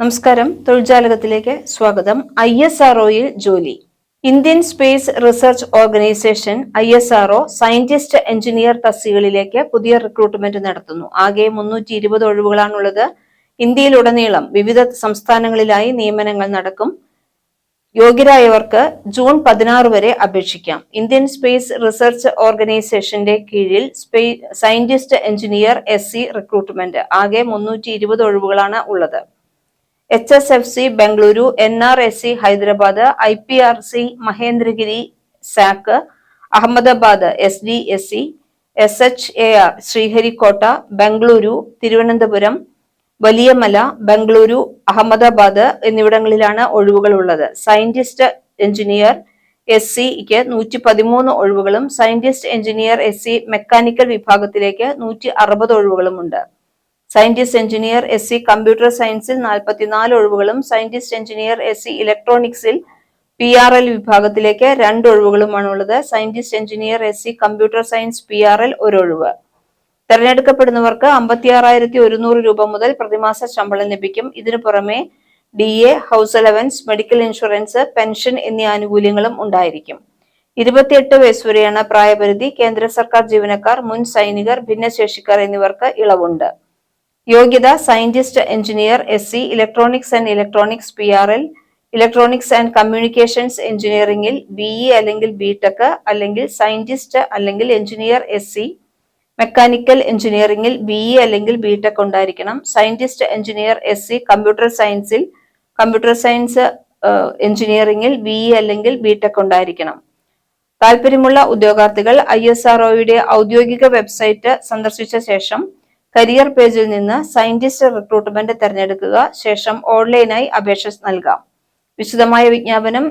നമസ്കാരം. തൊഴിൽജാലകത്തിലേക്ക് സ്വാഗതം. I S ആർഒയിൽ ജോലി. Indian space research organisation I S R O scientist engineer തസ്തികളിലേക്ക് പുതിയ റിക്രൂട്ട്മെന്റ് നടത്തുന്നു. ആകെ മുന്നൂറ്റി ഇരുപത് ഒഴിവുകളാണുള്ളത്. ഇന്ത്യയിലുടനീളം വിവിധ സംസ്ഥാനങ്ങളിലായി നിയമനങ്ങൾ നടക്കും. യോഗ്യരായവർക്ക് ജൂൺ പതിനാറ് വരെ അപേക്ഷിക്കാം. ഇന്ത്യൻ സ്പേസ് റിസർച്ച് ഓർഗനൈസേഷന്റെ കീഴിൽ സ്പേ scientist engineer S C recruitment. ആകെ മുന്നൂറ്റി ഇരുപത് ഒഴിവുകളാണ് ഉള്ളത്. H S F C Bengaluru N R S C Hyderabad I P R C Mahendragiri SAC Ahmedabad S D S C S H A R Sriharikota Bengaluru Thiruvananthapuram Valiyamala Bengaluru Ahmedabad എന്നിവിടങ്ങളിലാണ് ഒഴിവുകൾ ഉള്ളത്. Scientist engineer S സിക്ക് നൂറ്റി പതിമൂന്ന് ഒഴിവുകളും scientist engineer S C mechanical വിഭാഗത്തിലേക്ക് നൂറ്റി അറുപത് ഒഴിവുകളുമുണ്ട്. Scientist engineer S C computer സയൻസിൽ നാൽപ്പത്തിനാല് ഒഴിവുകളും സയന്റിസ്റ്റ് എഞ്ചിനീയർ എസ് സി ഇലക്ട്രോണിക്സിൽ പി ആർ എൽ വിഭാഗത്തിലേക്ക് രണ്ട് ഒഴിവുകളുമാണ് ഉള്ളത് scientist engineer S C computer science P R L ഒരു ഒഴിവ്. തെരഞ്ഞെടുക്കപ്പെടുന്നവർക്ക് അമ്പത്തിയാറായിരത്തി ഒരുന്നൂറ് രൂപ മുതൽ പ്രതിമാസ ശമ്പളം ലഭിക്കും. ഇതിനു പുറമെ D A house allowance medical insurance pension എന്നീ ആനുകൂല്യങ്ങളും ഉണ്ടായിരിക്കും. ഇരുപത്തിയെട്ട് വയസ്സ് വരെയാണ് പ്രായപരിധി. കേന്ദ്ര സർക്കാർ ജീവനക്കാർ മുൻ സൈനികർ ഭിന്നശേഷിക്കാർ എന്നിവർക്ക് ഇളവുണ്ട്. യോഗ്യത scientist engineer S C electronics and electronics P R L electronics and communications എഞ്ചിനീയറിംഗിൽ ബി ഇ അല്ലെങ്കിൽ ബി ടെക് അല്ലെങ്കിൽ സയന്റിസ്റ്റ് അല്ലെങ്കിൽ എഞ്ചിനീയർ എസ് സി മെക്കാനിക്കൽ എഞ്ചിനീയറിംഗിൽ ബി ഇ അല്ലെങ്കിൽ ബി ടെക് ഉണ്ടായിരിക്കണം. Scientist engineer S C computer സയൻസിൽ computer science എഞ്ചിനീയറിംഗിൽ B E അല്ലെങ്കിൽ ബി ടെക് ഉണ്ടായിരിക്കണം. താല്പര്യമുള്ള ഉദ്യോഗാർത്ഥികൾ ഐ എസ് ആർ ഔദ്യോഗിക വെബ്സൈറ്റ് സന്ദർശിച്ച ശേഷം കരിയർ പേജിൽ നിന്ന് സയന്റിസ്റ്റ് റിക്രൂട്ട്മെന്റ് തിരഞ്ഞെടുക്കുക. ശേഷം ഓൺലൈനായി അപേക്ഷ നൽകാം. വിശദമായ വിജ്ഞാപനം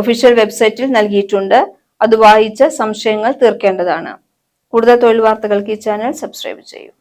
ഒഫീഷ്യൽ വെബ്സൈറ്റിൽ നൽകിയിട്ടുണ്ട്. അത് വായിച്ച് സംശയങ്ങൾ തീർക്കേണ്ടതാണ്. കൂടുതൽ തൊഴിൽ വാർത്തകൾക്ക് ഈ ചാനൽ സബ്സ്ക്രൈബ് ചെയ്യൂ.